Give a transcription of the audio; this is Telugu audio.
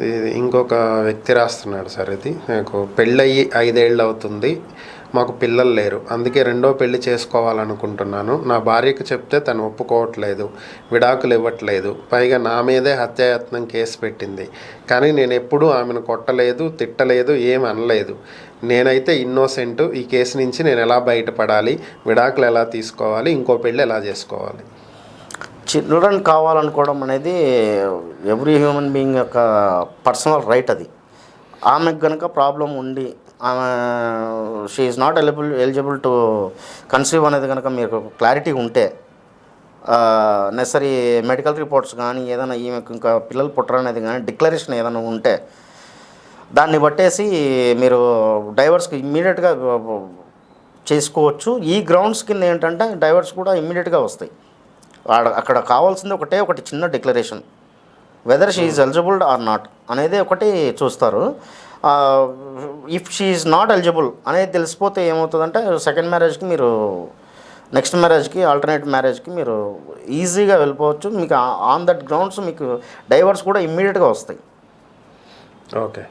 ఇంకొక వ్యక్తి రాస్తున్నాడు సార్ ఇది. నాకు పెళ్ళయి ఐదేళ్ళు అవుతుంది మాకు పిల్లలు లేరు. అందుకే రెండో పెళ్ళి చేసుకోవాలనుకుంటున్నాను. నా భార్యకు చెప్తే తను ఒప్పుకోవట్లేదు. విడాకులు ఇవ్వట్లేదు. పైగా నా మీదే హత్యాయత్నం కేసు పెట్టింది. కానీ నేను ఎప్పుడూ ఆమెను కొట్టలేదు తిట్టలేదు ఏం అనలేదు. నేనైతే ఇన్నోసెంట్. ఈ కేసు నుంచి నేను ఎలా బయటపడాలి? విడాకులు ఎలా తీసుకోవాలి? ఇంకో పెళ్ళి ఎలా చేసుకోవాలి? చిల్డ్రన్ కావాలనుకోవడం అనేది ఎవ్రీ హ్యూమన్ బీయింగ్ యొక్క పర్సనల్ రైట్ అది. ఆమెకు కనుక ప్రాబ్లం ఉండి ఆమె she is not eligible eligible to conceive అనేది కనుక మీకు క్లారిటీ ఉంటే నెసరీ మెడికల్ రిపోర్ట్స్ కానీ ఏదైనా ఈమెకు ఇంకా పిల్లలు పుట్టరనేది కానీ డిక్లరేషన్ ఏదైనా ఉంటే దాన్ని బట్టేసి మీరు డైవర్స్కి ఇమ్మీడియట్గా చేసుకోవచ్చు. ఈ గ్రౌండ్స్ కింద ఏంటంటే డైవర్స్ కూడా ఇమ్మీడియట్గా వస్తాయి. అక్కడ కావాల్సింది ఒకటే ఒకటి చిన్న declaration. Whether she is eligible or not అనేది ఒకటి చూస్తారు. If she is not eligible అనేది తెలిసిపోతే ఏమవుతుందంటే సెకండ్ మ్యారేజ్కి మీరు నెక్స్ట్ మ్యారేజ్కి ఆల్టర్నేట్ మ్యారేజ్కి మీరు ఈజీగా వెళ్ళిపోవచ్చు. మీకు ఆన్ దట్ గ్రౌండ్స్ మీకు డైవర్స్ కూడా ఇమ్మీడియట్గా వస్తాయి. ఓకే